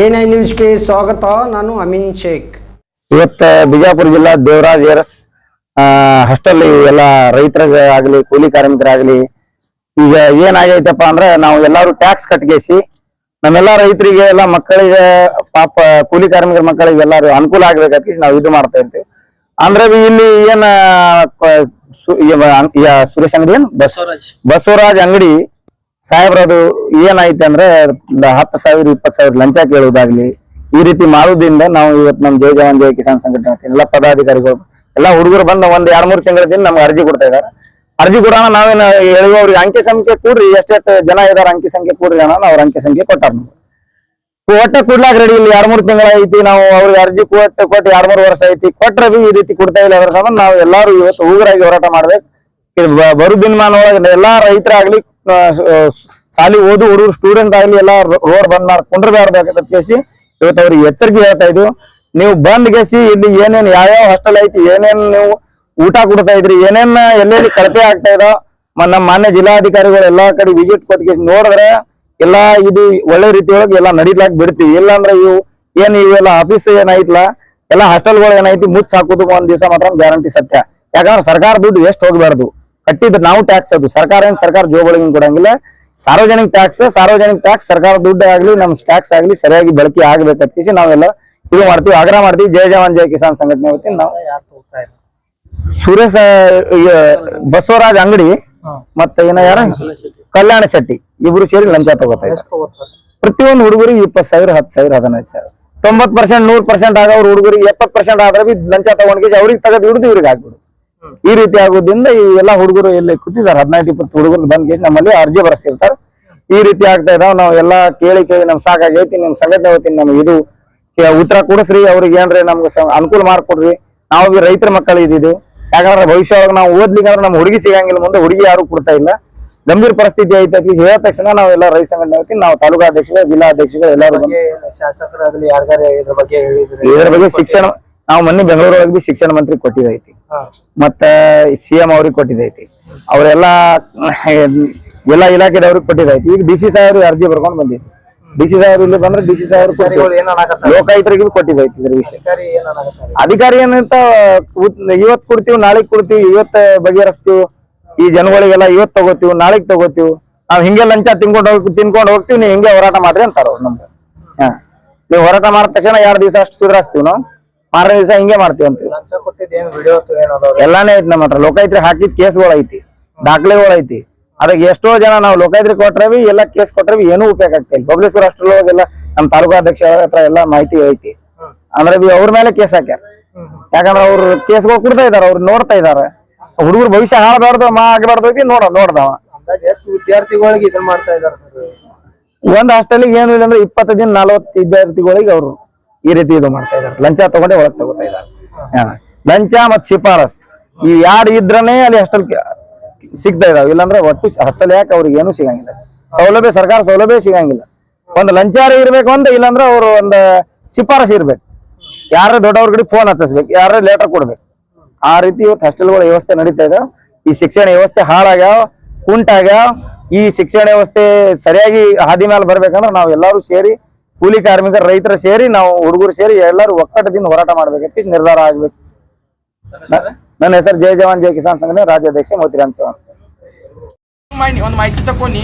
I ನ್ಯೂಸ್ಗೆ ಸ್ವಾಗತ ನಾನು ಅಮೀನ್ ಶೇಖ್. ಇವತ್ತ ಬಿಜಾಪುರ ಜಿಲ್ಲಾ ದೇವರಾಜ್ ಏರಸ್ ಹಾಸ್ಟೆಲ್ ಎಲ್ಲ ರೈತರ ಆಗ್ಲಿ ಕೂಲಿ ಕಾರ್ಮಿಕರಾಗ್ಲಿ ಈಗ ಏನಾಗೈತಪ್ಪ ಅಂದ್ರೆ ನಾವು ಎಲ್ಲಾರು ಟ್ಯಾಕ್ಸ್ ಕಟ್ಗೇಸಿ ನಮ್ಮೆಲ್ಲಾ ರೈತರಿಗೆ ಎಲ್ಲ ಮಕ್ಕಳಿಗೆ ಪಾಪ ಕೂಲಿ ಕಾರ್ಮಿಕರ ಮಕ್ಕಳಿಗೆ ಎಲ್ಲಾರು ಅನುಕೂಲ ಆಗ್ಬೇಕಂತ ನಾವು ಇದು ಮಾಡ್ತಾ ಇರ್ತೀವಿ. ಅಂದ್ರೆ ಇಲ್ಲಿ ಏನ ಸುರೇಶ್ ಅಂಗಡಿ ಏನ್? ಬಸವರಾಜ್. ಬಸವರಾಜ್ ಅಂಗಡಿ ಸಾಹೇಬ್ರದು ಏನಾಯ್ತು ಅಂದ್ರೆ ಹತ್ತ ಸಾವಿರ, ಇಪ್ಪತ್ತು ಸಾವಿರ ಲಂಚ ಕೇಳುವುದಾಗ್ಲಿ, ಈ ರೀತಿ ಮಾಡುವುದರಿಂದ ನಾವು ಇವತ್ತು ನಮ್ಮ ಜೈ ಜವಾನ್, ಜೈ ಕಿಸಾನ್ ಸಂಘಟನೆ ಎಲ್ಲ ಪದಾಧಿಕಾರಿಗಳು, ಎಲ್ಲ ಹುಡುಗರು ಬಂದು ಒಂದ್ ಎರಡ್ ಮೂರು ತಿಂಗಳಿಂದ ನಮ್ಗೆ ಅರ್ಜಿ ಕೊಡ್ತಾ ಇದಾರೆ ಅರ್ಜಿ ಕೊಡೋಣ, ನಾವೇನು ಹೇಳುವ ಅವ್ರಿಗೆ ಅಂಕಿ ಸಂಖ್ಯೆ ಕೂಡ್ರಿ, ಎಷ್ಟೆಷ್ಟು ಜನ ಇದಾರೆ ಅಂಕಿ ಸಂಖ್ಯೆ ಕೂಡ್ರಿ ಅಣ್ಣ, ಅವ್ರ ಅಂಕಿ ಸಂಖ್ಯೆ ಕೊಟ್ಟಾರ ಒಟ್ಟೆ ಕೊಡ್ಲಾಕ ರೆಡಿ ಇಲ್ಲಿ ಎರಡ್ ಮೂರು ತಿಂಗಳ ಐತಿ, ನಾವು ಅವ್ರಿಗೆ ಅರ್ಜಿ ಕೊಟ್ಟು ಕೊಟ್ಟು ಎರಡ್ ಮೂರು ವರ್ಷ ಐತಿ, ಕೊಟ್ರೆ ಬಿ ಈ ರೀತಿ ಕೊಡ್ತಾ ಇಲ್ಲ. ಅದ್ರ ಸಂಬಂಧ ನಾವು ಎಲ್ಲಾರು ಇವತ್ತು ಉಗುರಾಗಿ ಹೋರಾಟ ಮಾಡ್ಬೇಕು. ಬರು ದಿನಮಾನ ಒಳಗೆ ಎಲ್ಲಾ ರೈತರಾಗ್ಲಿ ಸಾಲಿ ಓದು ಹುಡುಗರು ಸ್ಟೂಡೆಂಟ್ ಆಗ್ಲಿ ಎಲ್ಲ ರೋಡ್ ಬಂದ್ ಮಾಡಿ ಕುಂಡ್ರಬಾರ್ದು ಕೇಸಿ ಇವತ್ತು ಅವ್ರಿಗೆ ಎಚ್ಚರಿಕೆ ಹೇಳ್ತಾ ಇದ್ವು ನೀವು ಬಂದ್ ಗೆಸಿ, ಇಲ್ಲಿ ಏನೇನ್ ಯಾವ್ಯಾವ ಹಾಸ್ಟೆಲ್ ಐತಿ, ಏನೇನ್ ನೀವು ಊಟ ಕೊಡ್ತಾ ಇದ್ರಿ, ಏನೇನ್ ಎಲ್ಲೆಲ್ಲಿ ಕಳಪೆ ಆಗ್ತಾ ಇದ್ರೋ ನಮ್ಮ ಮಾನ್ಯ ಜಿಲ್ಲಾಧಿಕಾರಿಗಳು ಎಲ್ಲಾ ಕಡೆ ವಿಸಿಟ್ ಕೊಟ್ಟು ನೋಡಿದ್ರೆ ಎಲ್ಲಾ ಇದು ಒಳ್ಳೆ ರೀತಿಯೊಳಗೆ ಎಲ್ಲ ನಡೀಲಾಕ್ ಬಿಡ್ತೀವಿ. ಇಲ್ಲಾಂದ್ರೆ ಇವು ಏನ್ ಇವೆಲ್ಲ ಆಫೀಸ್ ಏನೈತ್ಲ ಎಲ್ಲಾ ಹಾಸ್ಟೆಲ್ಗಳು ಏನೈತಿ ಮುಚ್ಚ ಹಾಕೋದು ಒಂದ್ ದಿವಸ ಮಾತ್ರ ಗ್ಯಾರಂಟಿ ಸತ್ಯ. ಯಾಕಂದ್ರೆ ಸರ್ಕಾರ ದುಡ್ಡು ಎಷ್ಟು ಹೋಗ್ಬಾರ್ದು. ಕಟ್ಟಿದ್ರೆ ನಾವು ಟ್ಯಾಕ್ಸ್ ಅದು. ಸರ್ಕಾರ ಏನ್ ಸರ್ಕಾರ ಜೋಬಳಿಗೆ ಕೊಡಂಗಿಲ್ಲ. ಸಾರ್ವಜನಿಕ ಟ್ಯಾಕ್ಸ್ ಸಾರ್ವಜನಿಕ ಟ್ಯಾಕ್ಸ್ ಸರ್ಕಾರ ದುಡ್ಡು ಆಗ್ಲಿ ನಮ್ ಟ್ಯಾಕ್ಸ್ ಆಗ್ಲಿ ಸರಿಯಾಗಿ ಬಳಕೆ ಆಗ್ಬೇಕಂತ ನಾವೆಲ್ಲ ಇದು ಮಾಡ್ತೀವಿ ಆಗ್ರಹ ಮಾಡ್ತೀವಿ. ಜಯ ಜವಾನ್ ಜಯ ಕಿಸಾನ್ ಸಂಘಟನೆ ವತಿಯಿಂದ ನಾವು ಸುರೇಶ ಬಸವರಾಜ್ ಅಂಗಡಿ ಮತ್ತೆ ಏನ ಯಾರ? ಕಲ್ಯಾಣ ಶೆಟ್ಟಿ. ಇಬ್ರು ಸೇರಿ ಲಂಚ ತಗೋತಾ ಪ್ರತಿಯೊಂದು ಹುಡುಗರಿಗೆ ಇಪ್ಪತ್ತು ಸಾವಿರ ಹತ್ತು ಸಾವಿರ ಹದಿನೈದು ಸಾವಿರ. ತೊಂಬತ್ ಪರ್ಸೆಂಟ್ ನೂರ್ ಪರ್ಸೆಂಟ್ ಆಗೋರು ಹುಡುಗರಿಗೆ ಎಪ್ಪತ್ ಪರ್ಸೆಂಟ್ ಆದ್ರೆ ಬಿ ಲಂಚ ತಗೊಂಡ್ಗೆ ಅವ್ರಿಗೆ ತಗದ್ ಹಿಡಿದು ಇವ್ರಿಗೆ ಹಾಕ್ಬಿಡು ಈ ರೀತಿ ಆಗೋದ್ರಿಂದ ಈ ಎಲ್ಲಾ ಹುಡುಗರು ಎಲ್ಲಿ ಕೂತಿದ್ದಾರೆ. ಹದಿನೈದು ಇಪ್ಪತ್ತು ಹುಡುಗರು ಬಂದ್ ನಮ್ಮಲ್ಲಿ ಅರ್ಜಿ ಬರೆಸಿರ್ತಾರೆ. ಈ ರೀತಿ ಆಗ್ತಾ ಇದಾವ. ನಾವು ಎಲ್ಲಾ ಕೇಳಿ ಕೇಳಿ ನಮ್ ಸಾಕಾಗೈತಿ ನಿಮ್ ಸಂಘಟನೆ ಹೋಗ್ತೀನಿ ನಮ್ಗೆ ಇದು ಉತ್ತರ ಕೊಡಿಸ್ರಿ. ಅವ್ರಿಗೆ ಏನ್ರಿ ನಮ್ಗೆ ಅನುಕೂಲ ಮಾಡ್ಕೊಡ್ರಿ. ನಾವು ಬಿ ರೈತರ ಮಕ್ಕಳು ಇದ್ದಿದ್ದು ಯಾಕಂದ್ರೆ ಭವಿಷ್ಯ ಒಳಗೆ ನಾವು ಓದ್ಲಿಕ್ಕೆ ಅಂದ್ರೆ ನಮ್ ಹುಡುಗಿ ಸಿಗಂಗಿಲ್ಲ. ಮುಂದೆ ಹುಡುಗಿ ಯಾರು ಕೊಡ್ತಾ ಇಲ್ಲ. ಗಂಭೀರ ಪರಿಸ್ಥಿತಿ ಐತೆ ಅಂತ ಹೇಳಿದ ತಕ್ಷಣ ನಾವೆಲ್ಲ ರೈತ ಸಂಘಟನೆ ಹೋಗ್ತೀವಿ ನಾವು ತಾಲೂಕಾ ಅಧ್ಯಕ್ಷರು ಜಿಲ್ಲಾ ಅಧ್ಯಕ್ಷರು ಎಲ್ಲರೂ ಶಾಸಕರಾಗಲಿ ಯಾರಿಗಾರ ಇದ್ರ ಬಗ್ಗೆ ಹೇಳಿದ್ರೆ ಇದ್ರ ಬಗ್ಗೆ ಶಿಕ್ಷಣ ನಾವು ಮೊನ್ನೆ ಬೆಂಗಳೂರೊಳಗೆ ಬಿ ಶಿಕ್ಷಣ ಮಂತ್ರಿ ಕೊಟ್ಟಿದೈತಿ. ಮತ್ತ ಸಿ ಎಂ ಅವ್ರಿಗೆ ಕೊಟ್ಟಿದೈತಿ. ಅವರೆಲ್ಲ ಎಲ್ಲ ಇಲಾಖೆದವ್ರಿಗೆ ಕೊಟ್ಟಿದೈತಿ. ಈಗ ಡಿ ಸಿ ಸಾಹೇಬ್ರು ಅರ್ಜಿ ಬರ್ಕೊಂಡು ಬಂದಿ ಡಿ ಸಿ ಸಾಹೇಬ್ ಇಲ್ಲಿ ಬಂದ್ರೆ ಡಿ ಸಿ ಸಾಹೇಬ್ ಲೋಕಾಯುಕ್ತರಿಗೆ ಕೊಟ್ಟಿದೈತಿ ಇದ್ರ ವಿಷಯ. ಅಧಿಕಾರಿ ಏನ್ ಅಧಿಕಾರಿ ಏನಂತ ಇವತ್ ಕೊಡ್ತೀವಿ ನಾಳೆಗ್ ಕೊಡ್ತೀವಿ ಇವತ್ ಬಗೆಹರಿಸ್ತೀವಿ. ಈ ಜನಗಳಿಗೆಲ್ಲ ಇವತ್ ತಗೋತೀವಿ ನಾಳೆಗ್ ತಗೋತೀವಿ. ನಾವ್ ಹಿಂಗೆ ಲಂಚ ತಿನ್ಕೊಂಡು ಹೋಗಿ ತಿನ್ಕೊಂಡು ಹೋಗ್ತೀವಿ ನೀವು ಹಿಂಗೆ ಹೋರಾಟ ಮಾಡ್ರಿ ಅಂತಾರ ಅವ್ರು ನಮ್ಗೆ. ಹಾ. ನೀವು ಹೋರಾಟ ಮಾಡಿದ ತಕ್ಷಣ ಎರಡ್ ದಿವಸ ಅಷ್ಟು ಸುಧಾರಿಸ್ತೀವಿ ನಾವು. ಮಾರನೇ ದಿವಸ ಹಿಂಗೆ ಮಾಡ್ತೀವಿ ಅಂತೀವಿ. ಏನ್ ಎಲ್ಲಾನೇ ಐತಿ ನಮ್ಮ ಹತ್ರ. ಲೋಕಾಯತ್ರಿ ಹಾಕಿದ ಕೇಸ್ಗಳು ಐತಿ. ದಾಖಲೆಗಳು ಐತಿ. ಅದಕ್ಕೆ ಎಷ್ಟೋ ಜನ ನಾವು ಲೋಕಾಯತ್ರಿ ಕೊಟ್ರೆ ಬಿ ಎಲ್ಲ ಕೇಸ್ ಕೊಟ್ರೆ ಬಿ ಏನೂ ಉಪಯೋಗ ಆಗ್ತಾ ಇಲ್ಲ. ಬಬ್ಲೇಶ್ವರ ಅಷ್ಟ್ರೊಳಗೆಲ್ಲ ನಮ್ಮ ತಾಲೂಕಾ ಅಧ್ಯಕ್ಷ ಹತ್ರ ಎಲ್ಲ ಮಾಹಿತಿ ಐತಿ. ಅಂದ್ರೆ ಬಿ ಅವ್ರ ಮೇಲೆ ಕೇಸ್ ಹಾಕ್ಯಾರ. ಯಾಕಂದ್ರೆ ಅವ್ರ ಕೇಸ್ಗಳು ಕೊಡ್ತಾ ಇದಾರೆ ಅವ್ರು ನೋಡ್ತಾ ಇದಾರೆ. ಹುಡುಗರು ಭವಿಷ್ಯ ಹಾಳಬಾರ್ದು ಮಾ ಆಗಬಾರ್ದು ಐತಿ ನೋಡ ನೋಡ್ದವ. ವಿದ್ಯಾರ್ಥಿಗಳಿಗೆ ಇದನ್ನ ಮಾಡ್ತಾ ಇದಾರ ಒಂದ್ ಹಾಸ್ಟೆಲ್ಗೆ ಏನು ಇಲ್ಲ ಅಂದ್ರೆ ಇಪ್ಪತ್ತು ದಿನ ನಲ್ವತ್ತು ವಿದ್ಯಾರ್ಥಿಗಳಿಗೆ ಅವರು ಈ ರೀತಿ ಇದು ಮಾಡ್ತಾ ಇದ್ದಾರೆ. ಲಂಚ ತಗೊಂಡೆ ಒಳಗೆ ತಗೋತಾ ಇದ್ದಾರೆ. ಲಂಚ ಮತ್ತು ಶಿಫಾರಸ್. ಈ ಯಾರು ಇದ್ರನೇ ಅಲ್ಲಿ ಹಾಸ್ಟೆಲ್ ಸಿಗ್ತಾ ಇದಾವೆ. ಇಲ್ಲಾಂದ್ರೆ ಒಟ್ಟು ಹಾಸ್ಟೆಲ್ ಯಾಕೆ ಅವ್ರಿಗೆ ಏನು ಸಿಗಂಗಿಲ್ಲ. ಸೌಲಭ್ಯ, ಸರ್ಕಾರ ಸೌಲಭ್ಯ ಸಿಗಂಗಿಲ್ಲ. ಒಂದು ಲಂಚಾರ ಇರಬೇಕು ಅಂತ, ಇಲ್ಲಾಂದ್ರೆ ಅವರು ಒಂದು ಶಿಫಾರಸ್ ಇರ್ಬೇಕು. ಯಾರ ದೊಡ್ಡವ್ರ ಕಡೆ ಫೋನ್ ಹಚ್ಚಿಸ್ಬೇಕು ಯಾರ ಲೆಟರ್ ಕೊಡ್ಬೇಕು. ಆ ರೀತಿ ಇವತ್ತು ಹಾಸ್ಟೆಲ್ಗಳ ವ್ಯವಸ್ಥೆ ನಡೀತಾ ಇದೆ. ಈ ಶಿಕ್ಷಣ ವ್ಯವಸ್ಥೆ ಹಾಳಾಗ್ಯಾವ, ಕುಂಟಾಗ್ಯಾವ. ಈ ಶಿಕ್ಷಣ ವ್ಯವಸ್ಥೆ ಸರಿಯಾಗಿ ಹಾದಿ ಮೇಲೆ ಬರ್ಬೇಕಂದ್ರೆ ನಾವು ಎಲ್ಲರೂ ಸೇರಿ ಕೂಲಿ ಕಾರ್ಮಿಕರ ರೈತರು ಸೇರಿ ನಾವು ಹುಡುಗರು ಸೇರಿ ಎಲ್ಲರೂ ಒಕ್ಕಟ್ಟದಿಂದ ಹೋರಾಟ ಮಾಡ್ಬೇಕಂತ ನಿರ್ಧಾರ ಆಗ್ಬೇಕು. ನನ್ನ ಹೆಸರು? ಜೈ ಜವಾನ್ ಜಯ ಕಿಸಾನ್ ಸಂಘನೆ ರಾಜ್ಯಾಧ್ಯಕ್ಷ ಮೋತಿರಾಮ್ ಚೌಹಾಣ್. ಮಾಡಿ ಒಂದು ಮಾಹಿತಿ ತಕೊನಿ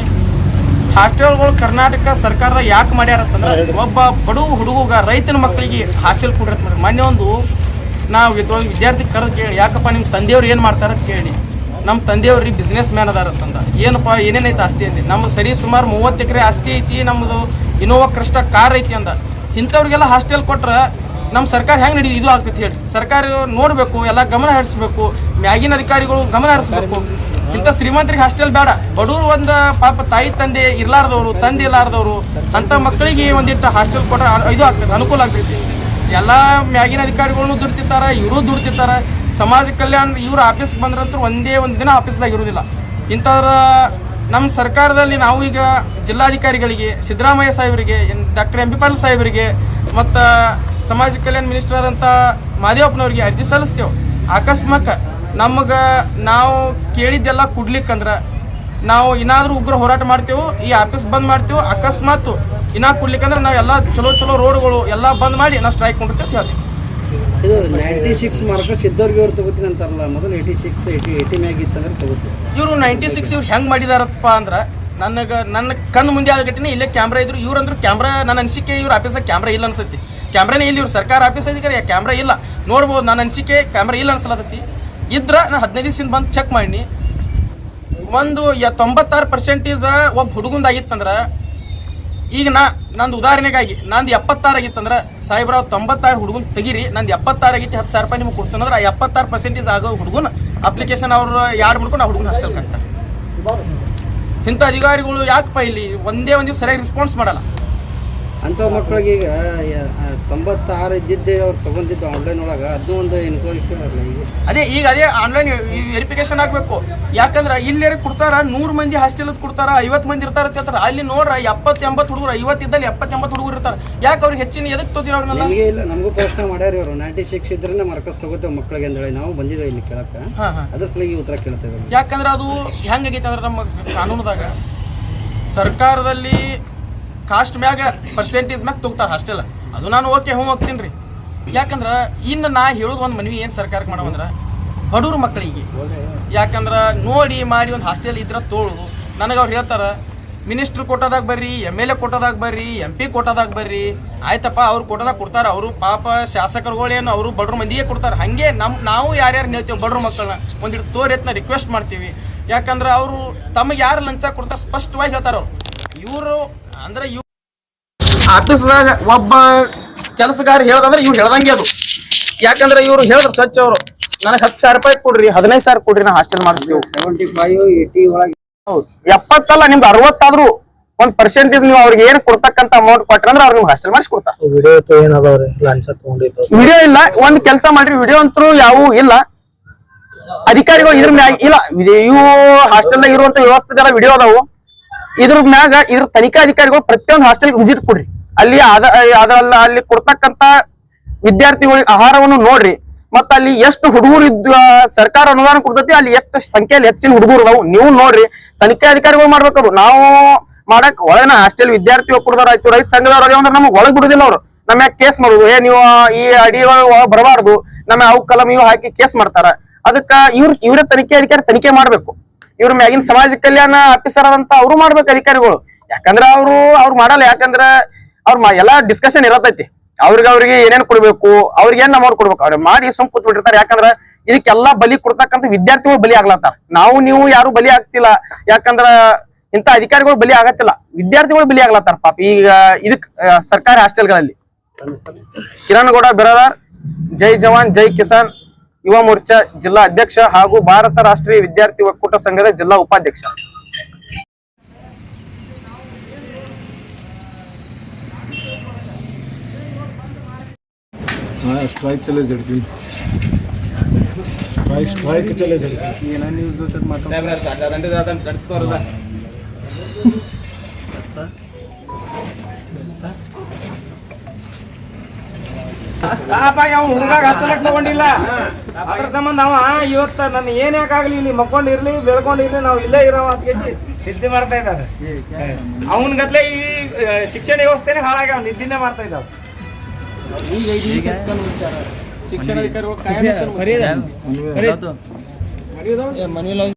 ಹಾಸ್ಟೆಲ್ಗಳು ಕರ್ನಾಟಕ ಸರ್ಕಾರದ ಯಾಕೆ ಮಾಡ್ಯಾರ ಒಬ್ಬ ಬಡವ ಹುಡುಗ ರೈತನ ಮಕ್ಕಳಿಗೆ ಹಾಸ್ಟೆಲ್ ಕೊಡಿರತ್ ಮಾಡಿ ಮೊನ್ನೆ ಒಂದು ನಾವು ವಿದ್ಯಾರ್ಥಿ ಕರೆದು ಕೇಳಿ ಯಾಕಪ್ಪ ನಿಮ್ಮ ತಂದೆಯವ್ರು ಏನು ಮಾಡ್ತಾರ ಅಂತ ಕೇಳಿ. ನಮ್ಮ ತಂದೆಯವ್ರಿ ಬಿಸ್ನೆಸ್ ಮ್ಯಾನ್ ಅದಾರ ಅಂತಂದ ಏನಪ್ಪ ಏನೇನೈತೆ ಆಸ್ತಿ ಅಂದೆ? ನಮ್ದು ಸರಿ ಸುಮಾರು ಮೂವತ್ತು ಎಕರೆ ಆಸ್ತಿ ಐತಿ ನಮ್ಮದು ಇನೋವಾ ಕ್ರಿಸ್ಟ ಕಾರ್ ಐತಿ ಅಂದ. ಇಂಥವ್ರಿಗೆಲ್ಲ ಹಾಸ್ಟೆಲ್ ಕೊಟ್ರೆ ನಮ್ಮ ಸರ್ಕಾರ ಹೆಂಗೆ ನಡೀದು ಇದು ಆಗ್ತೈತಿ ಹೇಳಿ ಸರ್ಕಾರ ನೋಡಬೇಕು, ಎಲ್ಲ ಗಮನ ಹರಿಸ್ಬೇಕು, ಮ್ಯಾಗಿನ ಅಧಿಕಾರಿಗಳು ಗಮನ ಹರಿಸ್ಬೇಕು. ಇಂಥ ಶ್ರೀಮಂತರಿಗೆ ಹಾಸ್ಟೆಲ್ ಬೇಡ. ಬಡವರು ಒಂದು ಪಾಪ ತಾಯಿ ತಂದೆ ಇರ್ಲಾರ್ದವರು ತಂದೆ ಇರ್ಲಾರ್ದವರು, ಅಂಥ ಮಕ್ಕಳಿಗೆ ಒಂದಿಟ್ಟು ಹಾಸ್ಟೆಲ್ ಕೊಟ್ರೆ ಇದು ಆಗ್ತೈತೆ, ಅನುಕೂಲ ಆಗ್ತೈತಿ. ಎಲ್ಲ ಮ್ಯಾಗಿನ ಅಧಿಕಾರಿಗಳನ್ನು ದುಡ್ತಿರ್ತಾರೆ, ಇವರು ದುಡ್ತಿರ್ತಾರೆ. ಸಮಾಜ ಕಲ್ಯಾಣ ಇವರು ಆಫೀಸ್ಗೆ ಬಂದ್ರಂತೂ ಒಂದೇ ಒಂದು ದಿನ ಆಫೀಸ್ದಾಗ ಇರೋದಿಲ್ಲ. ಇಂಥವ್ರ ನಮ್ಮ ಸರ್ಕಾರದಲ್ಲಿ ನಾವು ಈಗ ಜಿಲ್ಲಾಧಿಕಾರಿಗಳಿಗೆ, ಸಿದ್ದರಾಮಯ್ಯ ಸಾಹೇಬರಿಗೆ ಡಾಕ್ಟರ್ ಎಂ ಪಿ ಪಾಟೀಲ್ ಸಾಹೇಬರಿಗೆ, ಮತ್ತು ಸಮಾಜ ಕಲ್ಯಾಣ ಮಿನಿಸ್ಟರ್ ಆದಂಥ ಮಾದೇವಪ್ಪನವ್ರಿಗೆ ಅರ್ಜಿ ಸಲ್ಲಿಸ್ತೇವೆ. ಅಕಸ್ಮಾತ್ ನಮಗೆ ನಾವು ಕೇಳಿದ್ದೆಲ್ಲ ಕೊಡ್ಲಿಕ್ಕಂದ್ರೆ ನಾವು ಏನಾದರೂ ಉಗ್ರ ಹೋರಾಟ ಮಾಡ್ತೇವೆ, ಈ ಆಫೀಸ್ ಬಂದ್ ಮಾಡ್ತೇವೆ, ಅಕಸ್ಮಾತ್ ಇನ್ನ ಕೊಡ್ಲಿಕ್ಕಂದ್ರೆ ನಾವು ಎಲ್ಲ ಚಲೋ ಚಲೋ ರೋಡ್ಗಳು ಎಲ್ಲ ಬಂದ್ ಮಾಡಿ ನಾವು ಸ್ಟ್ರೈಕ್ ಕೊಂಡಿರ್ತೇವೆ ಹೇಳ್ತೀವಿ. ಇದು ನೈಂಟಿ ಸಿಕ್ಸ್ ಮಾರ್ಕ್ಸ್ ಇದ್ದವ್ರಿಗೆ ಅವ್ರು ತಗೋತೀನಿ ಅಂತಾರಲ್ಲ, ಮೊದಲು ಏಯ್ಟಿ ಸಿಕ್ಸ್ ಏಯ್ಟಿ ಏಯ್ಟಿ ಇತ್ತಂದ್ರೆ ತಗೋತೀವಿ. ಇವರು ನೈಂಟಿ ಸಿಕ್ಸ್ ಇವ್ರು ಹೆಂಗ್ ಮಾಡಿದಾರಪ್ಪ ಅಂದ್ರೆ ನನಗೆ, ನನ್ನ ಕಣ್ಣು ಮುಂದೆ ಆದ ಇಲ್ಲೇ ಕ್ಯಾಮ್ರಾ ಇದ್ರು. ಇವ್ರಂದ್ರು ಕ್ಯಾಮ್ರಾ ನನ್ನ ಅನಿಸಿಕೆ ಇವ್ರ ಆಫೀಸಾಗ ಕ್ಯಾಮ್ರಾ ಇಲ್ಲ ಅನ್ಸತಿ ಕ್ಯಾಮ್ರಾನೇ ಇಲ್ಲ, ಇವ್ರು ಸರ್ಕಾರ ಆಫೀಸ್ ಅಧಿಕಾರಿ ಕ್ಯಾಮ್ರಾ ಇಲ್ಲ. ನೋಡ್ಬೋದು ನನ್ನ ಅನಿಸಿಕೆ ಕ್ಯಾಮ್ರಾ ಇಲ್ಲ ಅನ್ಸಲತ್ತಿ. ಇದ್ರ ನಾನು ಹದಿನೈದು ದಿವಸದಿಂದ ಬಂದು ಚೆಕ್ ಮಾಡಿ ಒಂದು ತೊಂಬತ್ತಾರು ಪರ್ಸೆಂಟೇಜ್ ಒಬ್ಬ ಹುಡುಗಂದಾಗಿತ್ತಂದ್ರೆ ಈಗ ನಾ, ನಂದು ಉದಾಹರಣೆಗಾಗಿ, ನಂದು ಎಪ್ಪತ್ತಾರು ಆಗಿತ್ತಂದ್ರೆ ಸಾಹೇಬ್ರಾವ್ ತೊಂಬತ್ತಾರು ಹುಡುಗನ ತೆಗೀರಿ. ನಂದು ಎಪ್ಪತ್ತಾರು ಆಗಿತ್ತು ಹತ್ತು ಸಾವಿರ ರೂಪಾಯಿ ನಿಮ್ಗೆ ಕೊಡ್ತಾನಂದ್ರೆ ಆ ಎಪ್ಪತ್ತಾರು ಪರ್ಸೆಂಟೇಜ್ ಆಗೋ ಹುಡುಗನ ಅಪ್ಲಿಕೇಶನ್ ಅವರು ಯಾರು ಮಾಡ್ಕೊಂಡು ಆ ಹುಡುಗನ ಹಾಸ್ಟೆಲ್ ಹಾಕ್ತಾರೆ. ಇಂಥ ಅಧಿಕಾರಿಗಳು ಯಾಕಪ್ಪ ಇಲ್ಲಿ ಒಂದೇ ಒಂದು ಸರಿಯಾಗಿ ರೆಸ್ಪಾನ್ಸ್ ಮಾಡಲ್ಲ? ಅಂಥ ಮಕ್ಳಿಗೆ ಈಗ ತೊಂಬತ್ತಾರು ಇದ್ದಿದ್ದೆ ಅವ್ರು ತಗೊಂಡಿದ್ದು ಆನ್ಲೈನ್ ಒಳಗೆ ಅದು ಒಂದು ಎನ್ಕ್ವೈರಿ ಅದೇ ಈಗ ಅದೇ ಆನ್ಲೈನ್ ವೆರಿಫಿಕೇಶನ್ ಆಗಬೇಕು. ಯಾಕಂದ್ರೆ ಇಲ್ಲಿ ಕೊಡ್ತಾರ ನೂರು ಮಂದಿ ಹಾಸ್ಟೆಲ್ ಕೊಡ್ತಾರ ಐವತ್ತು ಮಂದಿ ಇರ್ತಾರ ಅಂತ ಹೇಳ್ತಾರೆ. ಅಲ್ಲಿ ನೋಡ್ರ ಎಪ್ಪತ್ತು ಎಂಬತ್ತು ಹುಡುಗರು ಐವತ್ತು ಇದ್ದಲ್ಲಿ ಎಪ್ಪತ್ತು ಎಂಬತ್ತು ಹುಡುಗರು ಇರ್ತಾರೆ. ಯಾಕೆ ಅವ್ರಿಗೆ ಹೆಚ್ಚಿನ ಎದಕ್ಕೆ ತೋತಿರ ಅವ್ರನ್ನೆಲ್ಲ? ನಿಮಗೆ ಇಲ್ಲ ನಮಗೂ ಪ್ರಶ್ನೆ ಮಾಡ್ಯಾರ ಇವರು. ನೈಂಟಿ ಸಿಕ್ಸ್ ಇದ್ರೇ ಮಾರ್ಕಸ್ ತಗೋತೇವೆ ಮಕ್ಳಿಗೆ ಅಂದೇಳಿ ನಾವು ಬಂದಿದ್ದೇವೆ ಇಲ್ಲಿ ಕೇಳಕ್ಕೆ. ಅದ್ರ ಸಲುವಾಗಿ ಉತ್ತರ ಕೇಳ್ತೇವೆ ಯಾಕಂದ್ರೆ ಅದು ಹೆಂಗಾಗೈತೆ ಅಂದ್ರೆ ನಮ್ಮ ಕಾನೂನದಾಗ ಸರ್ಕಾರದಲ್ಲಿ ಕಾಸ್ಟ್ ಮ್ಯಾಗ ಪರ್ಸೆಂಟೇಜ್ ಮ್ಯಾಗ ತಗೋತಾರೆ ಹಾಸ್ಟೆಲ್ ಅದು ನಾನು ಓಕೆ ಹ್ಞೂ ಹೋಗ್ತೀನಿ ರೀ. ಯಾಕಂದ್ರೆ ಇನ್ನು ನಾ ಹೇಳೋದು ಒಂದು ಮನವಿ ಏನು ಸರ್ಕಾರಕ್ಕೆ ಮಾಡವಂದ್ರೆ ಬಡವ್ರ ಮಕ್ಕಳಿಗೆ ಯಾಕಂದ್ರೆ ನೋಡಿ ಮಾಡಿ ಒಂದು ಹಾಸ್ಟೆಲ್ ಇದ್ರೆ ತೋಳು. ನನಗೆ ಅವ್ರು ಹೇಳ್ತಾರೆ ಮಿನಿಸ್ಟ್ರ್ ಕೊಟ್ಟೋದಾಗ ಬರ್ರಿ ಎಂ ಎಲ್ ಎ ಕೊಟ್ಟೋದಾಗ ಬರ್ರಿ ಎಂ ಪಿ ಕೊಟ್ಟೋದಾಗ ಬರ್ರಿ. ಆಯ್ತಪ್ಪ, ಅವ್ರು ಕೊಟ್ಟದಾಗ ಕೊಡ್ತಾರೆ. ಅವರು ಪಾಪ ಶಾಸಕರುಗಳೇನು ಅವರು ಬಡ್ರ ಮಂದಿಗೆ ಕೊಡ್ತಾರೆ. ಹಾಗೆ ನಮ್ಮ ನಾವು ಯಾರ್ಯಾರು ಹೇಳ್ತೀವಿ ಬಡ್ರ ಮಕ್ಕಳನ್ನ ಒಂದಿಟ್ಟು ತೋರಿ ಅಂತ ರಿಕ್ವೆಸ್ಟ್ ಮಾಡ್ತೀವಿ. ಯಾಕಂದ್ರೆ ಅವರು ತಮಗೆ ಯಾರು ಲಂಚ ಕೊಡ್ತಾರೆ ಸ್ಪಷ್ಟವಾಗಿ ಹೇಳ್ತಾರೆ ಅವರು. ಇವರು ಅಂದ್ರೆ ಇವ್ ಆಫೀಸ್ದಾಗ ಒಬ್ಬ ಕೆಲಸಗಾರ ಹೇಳದಂದ್ರೆ ಇವ್ರು ಹೇಳ್ದಂಗೆ ಅದು. ಯಾಕಂದ್ರೆ ಇವ್ರು ಹೇಳಿದ್ರು ಸ್ವಚ್ಛ ಅವರು ನನಗೆ ಹತ್ತು ಸಾವಿರ ರೂಪಾಯಿ ಕೊಡ್ರಿ ಹದಿನೈದು ಸಾವಿರ ಕೊಡ್ರಿ ನಾ ಹಾಸ್ಟೆಲ್ ಮಾಡಿಸ್ತೀವಿ. ಸೆವೆಂಟಿ ಫೈವ್ ಏಯ್ಟಿ ಒಳಗೆ. ಹೌದು. ಎಪ್ಪತ್ತಲ್ಲ ನಿಮ್ದು ಅರವತ್ತಾದ್ರೂ ಒಂದ್ ಪರ್ಸೆಂಟೇಜ್ ನೀವು ಅವ್ರಿಗೆ ಏನ್ ಕೊಡ್ತಕ್ಕಂತ ಅಮೌಂಟ್ ಕೊಟ್ರಂದ್ರೆ ನಿಮ್ಗೆ ಹಾಸ್ಟೆಲ್ ಮಾಡಿಸ್ಕೊಡ್ತಾರೆ ವಿಡಿಯೋ ವಿಡಿಯೋ ಏನದಾವ್ರಿ? ಲಂಚ ತಗೊಂಡಿದ್ದು ವಿಡಿಯೋ ಇಲ್ಲ ಒಂದ್ ಕೆಲಸ ಮಾಡ್ರಿ ವಿಡಿಯೋ ಅಂತೂ ಯಾವೂ ಇಲ್ಲ. ಅಧಿಕಾರಿಗಳು ಇದ್ರ ಮ್ಯಾಗ ಇಲ್ಲ ಇವು ಹಾಸ್ಟೆಲ್ದಾಗ ಇರುವಂತ ವ್ಯವಸ್ಥೆಗಳ ವಿಡಿಯೋ ಅದಾವು. ಇದ್ರ ಮ್ಯಾಗ ಇದ್ರ ತನಿಖಾ ಅಧಿಕಾರಿಗಳು ಪ್ರತಿಯೊಂದು ಹಾಸ್ಟೆಲ್ ವಿಸಿಟ್ ಕೊಡ್ರಿ. ಅಲ್ಲಿ ಅದ ಅದಲ್ಲ ಅಲ್ಲಿ ಕೊಡ್ತಕ್ಕಂತ ವಿದ್ಯಾರ್ಥಿಗಳಿಗೆ ಆಹಾರವನ್ನು ನೋಡ್ರಿ. ಮತ್ತ ಅಲ್ಲಿ ಎಷ್ಟು ಹುಡುಗರು ಇದ್ದು ಸರ್ಕಾರ ಅನುದಾನ ಕೊಡ್ತೈತಿ, ಅಲ್ಲಿ ಎಷ್ಟು ಸಂಖ್ಯೆಯಲ್ಲಿ ಹೆಚ್ಚಿನ ಹುಡುಗರು ಅದಾವು, ನೀವು ನೋಡ್ರಿ. ತನಿಖಾ ಅಧಿಕಾರಿಗಳು ಮಾಡ್ಬೇಕದು. ನಾವು ಮಾಡಕ್ ಒಳಗಿನ ಹಾಸ್ಟೆಲ್ ವಿದ್ಯಾರ್ಥಿ ಒಕ್ಕೂಟದವ್ರು ಆಯ್ತು, ರೈತ ಸಂಘದವ್ರು ಅದೇ ಅಂದ್ರೆ ನಮಗೆ ಒಳಗ್ ಬಿಡುದಿಲ್ಲ ಅವ್ರು. ನಮ್ಮ ಕೇಸ್ ಮಾಡುದು, ಏ, ನೀವು ಈ ಅಡಿ ಬರಬಾರ್ದು, ನಮ್ಮ ಅವು ಕಲಂ ಇವು ಹಾಕಿ ಕೇಸ್ ಮಾಡ್ತಾರ. ಅದಕ್ಕ ಇವ್ರ ಇವರೇ ತನಿಖೆ ಅಧಿಕಾರಿ ತನಿಖೆ ಮಾಡ್ಬೇಕು. ಇವ್ರ ಮ್ಯಾಗಿನ ಸಮಾಜ ಕಲ್ಯಾಣ ಆಫೀಸರ್ ಅದಂತ ಅವ್ರು ಮಾಡ್ಬೇಕು ಅಧಿಕಾರಿಗಳು. ಯಾಕಂದ್ರ ಅವ್ರು ಅವ್ರು ಮಾಡಲ್ಲ, ಯಾಕಂದ್ರ ಅವ್ರ ಎಲ್ಲಾ ಡಿಸ್ಕಷನ್ ಇರತೈತಿ. ಅವ್ರಿಗೆ ಅವ್ರಿಗೆ ಏನೇನ್ ಕೊಡ್ಬೇಕು, ಅವ್ರಿಗೆ ಏನ್ ಅಮೌಂಟ್ ಕೊಡ್ಬೇಕು ಅವ್ರಿಗೆ ಮಾಡಿ ಸುಮ್ ಬಿಟ್ಟಿರ್ತಾರೆ. ಯಾಕಂದ್ರ ಇದಕ್ಕೆಲ್ಲಾ ಬಲಿ ಕೊಡ್ತಕ್ಕಂಥ ವಿದ್ಯಾರ್ಥಿಗಳು ಬಲಿ ಆಗ್ಲತ್ತಾರ. ನಾವು, ನೀವು ಯಾರು ಬಲಿ ಆಗ್ತಿಲ್ಲ. ಯಾಕಂದ್ರ ಇಂತ ಅಧಿಕಾರಿಗಳು ಬಲಿ ಆಗತ್ತಿಲ್ಲ. ವಿದ್ಯಾರ್ಥಿಗಳು ಬಲಿ ಆಗ್ಲತ್ತಾರ ಪಾಪ. ಈಗ ಇದಕ್ ಸರ್ಕಾರಿ ಹಾಸ್ಟೆಲ್ಗಳಲ್ಲಿ ಕಿರಣ್ ಗೌಡ ಬಿರಾದಾರ್, ಜೈ ಜವಾನ್, ಜೈ ಕಿಸಾನ್. ಯುವ ಮೋರ್ಚಾ ಜಿಲ್ಲಾ ಅಧ್ಯಕ್ಷ ಹಾಗೂ ಭಾರತ ರಾಷ್ಟ್ರೀಯ ವಿದ್ಯಾರ್ಥಿ ಒಕ್ಕೂಟ ಸಂಘದ ಜಿಲ್ಲಾ ಉಪಾಧ್ಯಕ್ಷ ಸ್ಟ್ರೈಕ್ ಚಲೇ ಜಡ್ತೀನಿ ಸ್ಟ್ರೈಕ್ ಚಲೇ ಜಡ್ತೀನಿ ಏನ ನ್ಯೂಸ್ ಜೊತೆ ಮಾತಾಡ್ತಾರೆ ಹುಡುಗಾಗ ಹಾಸ್ಟೆಲ್ ತಗೊಂಡಿಲ್ಲ ಅದ್ರ ಸಂಬಂಧ ಅವ ಇವತ್ತ ನನ್ನ ಏನ್ ಯಾಕಾಗ್ಲಿ ಇಲ್ಲಿ ಮಕ್ಕೊಂಡಿರ್ಲಿ ಬೆಳ್ಕೊಂಡಿರ್ಲಿ ನಾವು ಇಲ್ಲೇ ಇರೋ ಅಂತ ಕೇಸಿ ನಿದ್ದೆ ಮಾಡ್ತಾ ಇದ್ದಾರೆ ಅವನ್ ಗತ್ಲೆ ಈ ಶಿಕ್ಷಣ ವ್ಯವಸ್ಥೆನೆ ಹಾಳಾಗ್ಯಾವ ನಿದ್ದೆನೆ ಮಾಡ್ತಾ ಇದ್ದಾವ ಶಿಕ್ಷಣ